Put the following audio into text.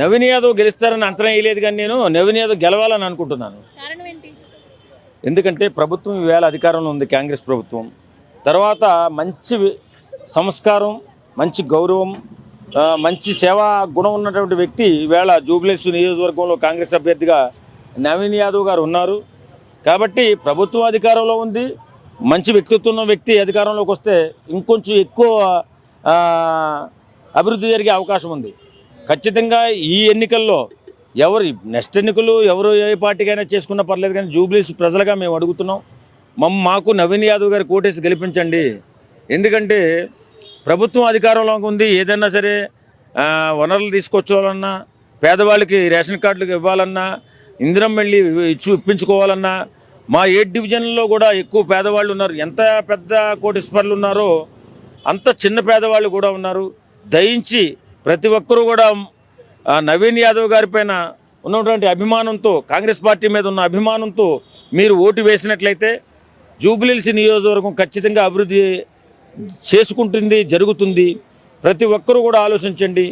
నవీన్ యాదవ్ గెలుస్తారని అంచనా వేయలేదు కానీ నేను నవీన్ యాదవ్ గెలవాలని అనుకుంటున్నాను. ఎందుకంటే ప్రభుత్వం ఈవేళ అధికారంలో ఉంది కాంగ్రెస్ ప్రభుత్వం. తర్వాత మంచి సంస్కారం మంచి గౌరవం మంచి సేవా గుణం ఉన్నటువంటి వ్యక్తి ఈవేళ జూబ్లీస్ నియోజకవర్గంలో కాంగ్రెస్ అభ్యర్థిగా నవీన్ యాదవ్ గారు ఉన్నారు. కాబట్టి ప్రభుత్వం అధికారంలో ఉంది మంచి వ్యక్తిత్వం ఉన్న వ్యక్తి అధికారంలోకి వస్తే ఇంకొంచెం ఎక్కువ అభివృద్ధి జరిగే అవకాశం ఉంది. ఖచ్చితంగా ఈ ఎన్నికల్లో ఎవరు నెక్స్ట్ ఎన్నికలు ఎవరు ఏ పార్టీకైనా చేసుకున్నా పర్లేదు కానీ జూబ్లీస్ ప్రజలుగా మేము అడుగుతున్నాం. మమ్మ మాకు నవీన్ యాదవ్ గారి కోటేసి గెలిపించండి. ఎందుకంటే ప్రభుత్వం అధికారంలో ఉంది. ఏదైనా సరే వనరులు తీసుకొచ్చుకోవాలన్నా పేదవాళ్ళకి రేషన్ కార్డులకు ఇవ్వాలన్నా ఇందిరం వెళ్ళి ఇచ్చి ఇప్పించుకోవాలన్నా మా ఏ డివిజన్లో కూడా ఎక్కువ పేదవాళ్ళు ఉన్నారు. ఎంత పెద్ద కోటీశ్వర్లు ఉన్నారో అంత చిన్న పేదవాళ్ళు కూడా ఉన్నారు. దయించి ప్రతి ఒక్కరూ కూడా నవీన్ యాదవ్ గారి పైన ఉన్నటువంటి అభిమానంతో కాంగ్రెస్ పార్టీ మీద ఉన్న అభిమానంతో మీరు ఓటు వేసినట్లయితే జూబ్లీల్స్ నియోజకవర్గం ఖచ్చితంగా అభివృద్ధి చేసుకుంటుంది జరుగుతుంది. ప్రతి ఒక్కరూ కూడా ఆలోచించండి.